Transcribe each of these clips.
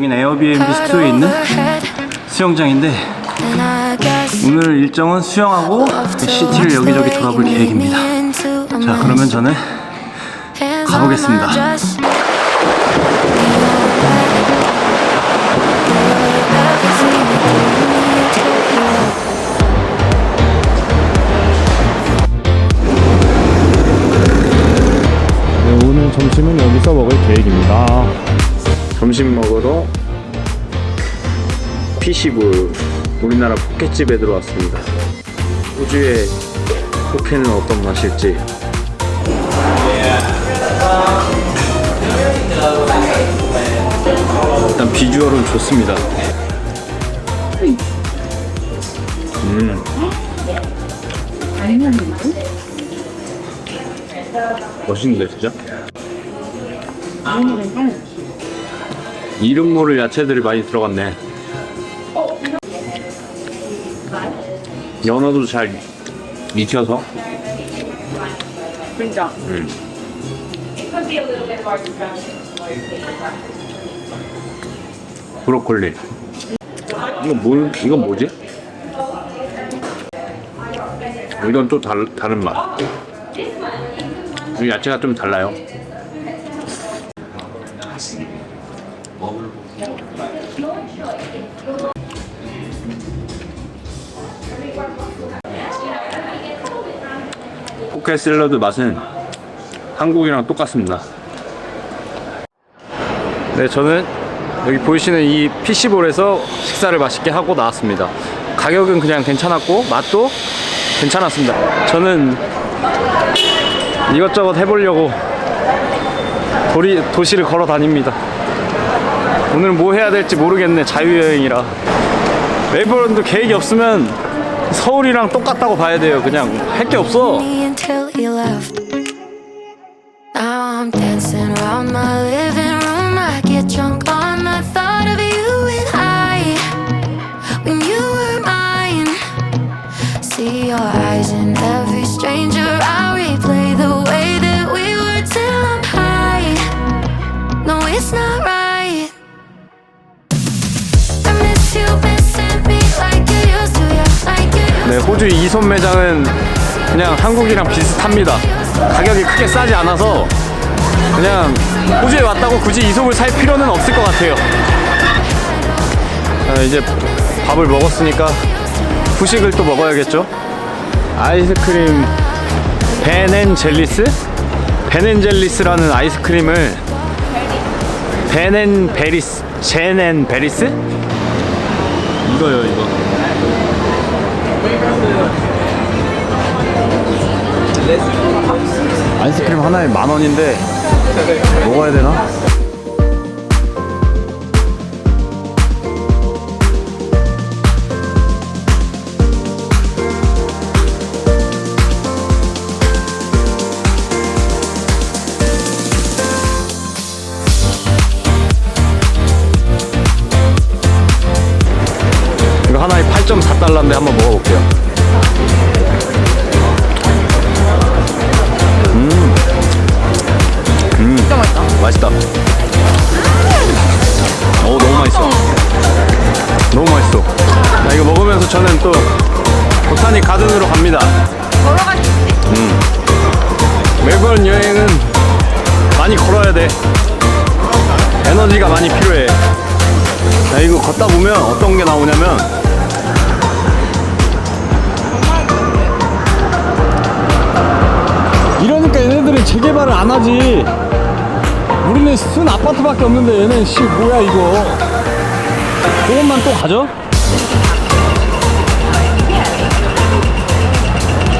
여긴 에어비앤비 스토어에 있는 수영장인데 오늘 일정은 수영하고 시티를 여기저기 돌아볼 계획입니다. 자, 그러면 저는 가보겠습니다. 점심 먹으러 피시볼 우리나라 포켓집에 들어왔습니다. 호주의 포켓은 어떤 맛일지 일단 비주얼은 좋습니다. 음. 멋있는데 진짜? 이름 모를 야채들이 많이 들어갔네. 연어도 잘 익혀서. 진짜. 음. 브로콜리. 이거 뭐? 이건 뭐지? 이건 또 달, 다른 맛. 이 야채가 좀 달라요. 포켓 샐러드 맛은 한국이랑 똑같습니다. 네, 저는 여기 보이시는 이 PC볼에서 식사를 맛있게 하고 나왔습니다. 가격은 그냥 괜찮았고 맛도 괜찮았습니다. 저는 이것저것 해보려고 도리, 도시를 걸어 다닙니다. 오늘 뭐 해야 될지 모르겠네. 자유여행이라. 멜버른도 계획이 없으면 서울이랑 똑같다고 봐야 돼요. 그냥 할 게 없어. me until you left. Now I'm dancing around my living room. I get drunk on the thought of you and I. When you were mine, see your eyes in every stranger. I replay the way that we were till I'm high. No, it's not right. I miss you, missing me like you used to, yeah, like you used to. 네, 호주 이손 매장은 그냥 한국이랑 비슷합니다. 가격이 크게 싸지 않아서 그냥 호주에 왔다고 굳이 이솜을 살 필요는 없을 것 같아요. 아, 이제 밥을 먹었으니까 후식을 또 먹어야겠죠. 아이스크림 베넨젤리스? 베넨젤리스라는 아이스크림을 베넨베리스 제넨베리스? 이거요 이거 하나에 만 원인데 먹어야 되나? 이거 하나에 8.4달러인데 한번 먹어볼게요. 맛있다. 오 너무 맛있어. 너무 맛있어. 자, 이거 먹으면서 저는 또 보타닉 가든으로 갑니다. 수 있지. 멜버른 여행은 많이 걸어야 돼. 에너지가 많이 필요해. 자, 이거 걷다 보면 어떤 게 나오냐면 이러니까 얘네들은 재개발을 안 하지. 우리는 순 아파트밖에 없는데 얘는 씨 뭐야 이거. 그것만 또 가져?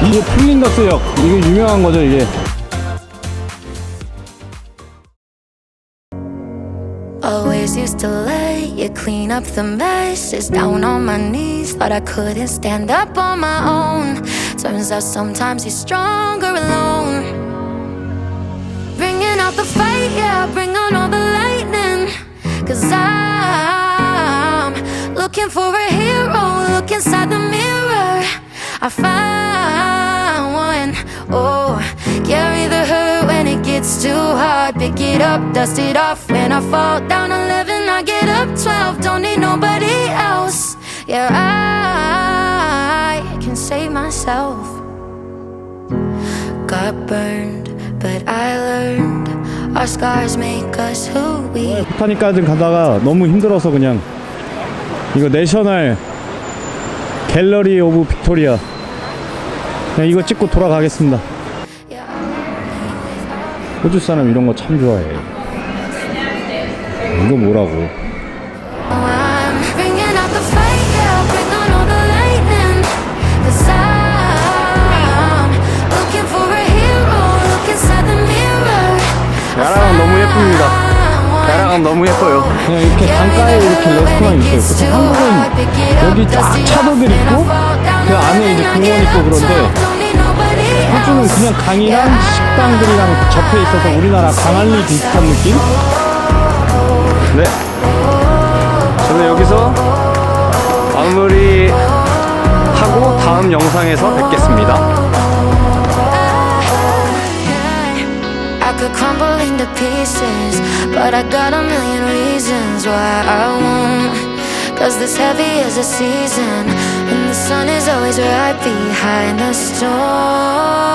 이게 플린더스역 이거 유명한 거죠 이게. Always used to let you clean up the messes down on my knees. Thought I couldn't stand up on my own. Turns out sometimes you're stronger alone. Out the fight, yeah, bring on all the lightning. Cause I'm looking for a hero. Look inside the mirror. I find one. Oh, carry the hurt when it gets too hard. Pick it up, dust it off. When I fall down, 11, I I get up 12, don't need nobody else. Yeah, I can save myself. Got burned, but I learned. We 타니까지 가다가 너무 힘들어서 그냥. 이거 내셔널 갤러리 오브 빅토리아. 그냥 이거 찍고 돌아가겠습니다. 호주 사람 이런 거 참 좋아해. 이거 뭐라고 야랑은 너무 예쁩니다 야랑은 너무 예뻐요 그냥 이렇게 강가에 이렇게 레스토랑 있어요 보통 한국은 여기 쫙 차도들 있고 그 안에 이제 공원 있고 그런데 호주는 그냥 강이랑 식당들이랑 접해 있어서 우리나라 강한리 비슷한 느낌? 네. 저는 여기서 마무리 하고 다음 영상에서 뵙겠습니다. Pieces, but I got a million reasons why I won't. Cause this heavy is a season, and the sun is always right behind the storm.